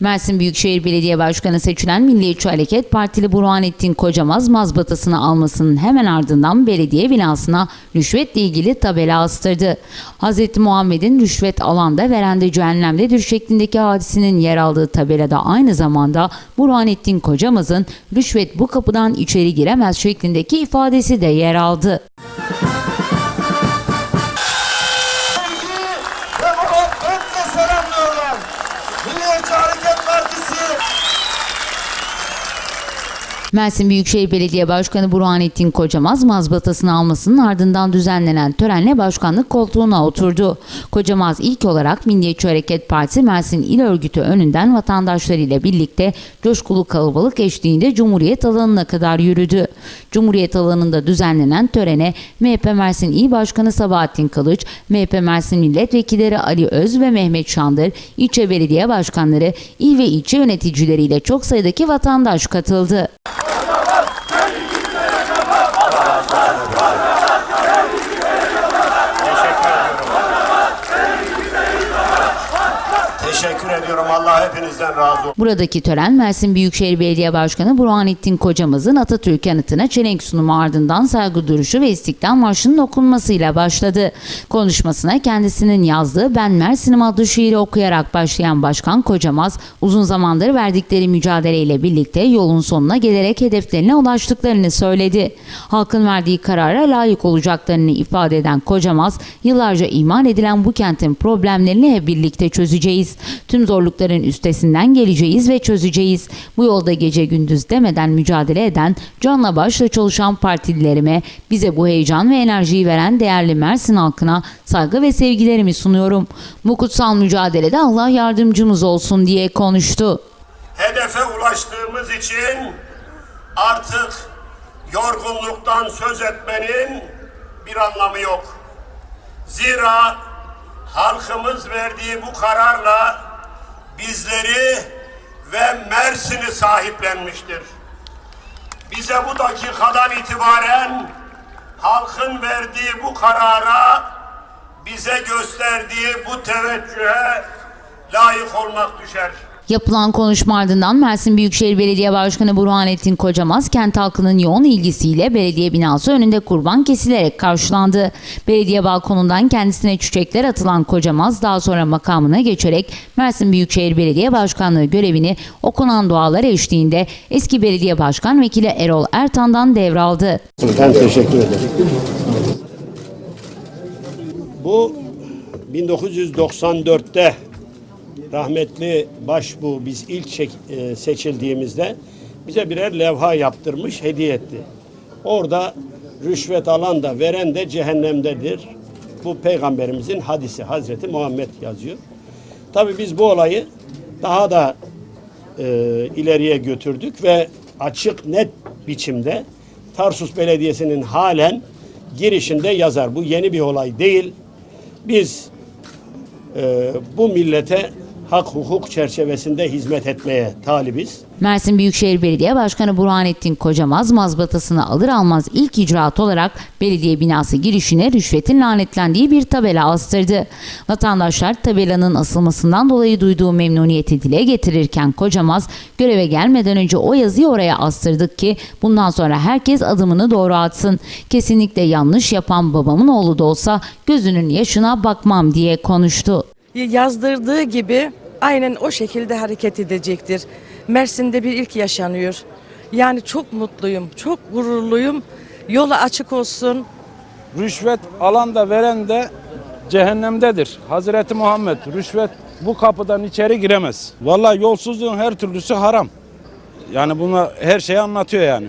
Mersin Büyükşehir Belediye Başkanı seçilen Milliyetçi Hareket Partili Burhanettin Kocamaz mazbatasını almasının hemen ardından belediye binasına rüşvetle ilgili tabela astırdı. Hz. Muhammed'in rüşvet alanda verende cehennemdedir şeklindeki hadisinin yer aldığı tabelada aynı zamanda Burhanettin Kocamaz'ın rüşvet bu kapıdan içeri giremez şeklindeki ifadesi de yer aldı. Mersin Büyükşehir Belediye Başkanı Burhanettin Kocamaz mazbatasını almasının ardından düzenlenen törenle başkanlık koltuğuna oturdu. Kocamaz ilk olarak Milliyetçi Hareket Partisi Mersin İl Örgütü önünden vatandaşlarıyla birlikte coşkulu kalabalık eşliğinde Cumhuriyet alanına kadar yürüdü. Cumhuriyet alanında düzenlenen törene MHP Mersin İl Başkanı Sabahattin Kılıç, MHP Mersin Milletvekilleri Ali Öz ve Mehmet Şandır, ilçe belediye başkanları, il ve ilçe yöneticileriyle çok sayıdaki vatandaş katıldı. Teşekkür ediyorum. Allah hepinizden razı olsun. Buradaki tören Mersin Büyükşehir Belediye Başkanı Burhanettin Kocamaz'ın Atatürk anıtına çelenk sunumu ardından saygı duruşu ve İstiklal Marşı'nın okunmasıyla başladı. Konuşmasına kendisinin yazdığı Ben Mersin'im adlı şiiri okuyarak başlayan Başkan Kocamaz, uzun zamandır verdikleri mücadeleyle birlikte yolun sonuna gelerek hedeflerine ulaştıklarını söyledi. Halkın verdiği karara layık olacaklarını ifade eden Kocamaz, yıllarca iman edilen bu kentin problemlerini hep birlikte çözeceğiz. Tüm zorlukların üstesinden geleceğiz ve çözeceğiz. Bu yolda gece gündüz demeden mücadele eden, canla başla çalışan partililerime, bize bu heyecan ve enerjiyi veren değerli Mersin halkına saygı ve sevgilerimi sunuyorum. Bu kutsal mücadelede Allah yardımcımız olsun diye konuştu. Hedefe ulaştığımız için artık yorgunluktan söz etmenin bir anlamı yok. Zira halkımız verdiği bu kararla bizleri ve Mersin'i sahiplenmiştir. Bize bu dakikadan itibaren halkın verdiği bu karara bize gösterdiği bu teveccühe layık olmak düşer. Yapılan konuşma ardından Mersin Büyükşehir Belediye Başkanı Burhanettin Kocamaz kent halkının yoğun ilgisiyle belediye binası önünde kurban kesilerek karşılandı. Belediye balkonundan kendisine çiçekler atılan Kocamaz daha sonra makamına geçerek Mersin Büyükşehir Belediye Başkanlığı görevini okunan dualar eşliğinde eski belediye başkan vekili Erol Ertan'dan devraldı. Ben teşekkür ederim. Bu 1994'te rahmetli başbu biz ilk çek- e, seçildiğimizde bize birer levha yaptırmış, hediye etti. Orada rüşvet alan da veren de cehennemdedir. Bu peygamberimizin hadisi Hazreti Muhammed yazıyor. Tabii biz bu olayı daha da e, ileriye götürdük ve açık net biçimde Tarsus Belediyesi'nin halen girişinde yazar. Bu yeni bir olay değil. Biz e, bu millete hak hukuk çerçevesinde hizmet etmeye talibiz. Mersin Büyükşehir Belediye Başkanı Burhanettin Kocamaz mazbatasını alır almaz ilk icraat olarak belediye binası girişine rüşvetin lanetlendiği bir tabela astırdı. Vatandaşlar tabelanın asılmasından dolayı duyduğu memnuniyeti dile getirirken Kocamaz göreve gelmeden önce o yazıyı oraya astırdık ki bundan sonra herkes adımını doğru atsın. Kesinlikle yanlış yapan babamın oğlu da olsa gözünün yaşına bakmam diye konuştu. Yazdırdığı gibi aynen o şekilde hareket edecektir. Mersin'de bir ilk yaşanıyor. Yani çok mutluyum, çok gururluyum. Yolu açık olsun. Rüşvet alan da veren de cehennemdedir. Hazreti Muhammed rüşvet bu kapıdan içeri giremez. Vallahi yolsuzluğun her türlüsü haram. Yani buna her şeyi anlatıyor yani.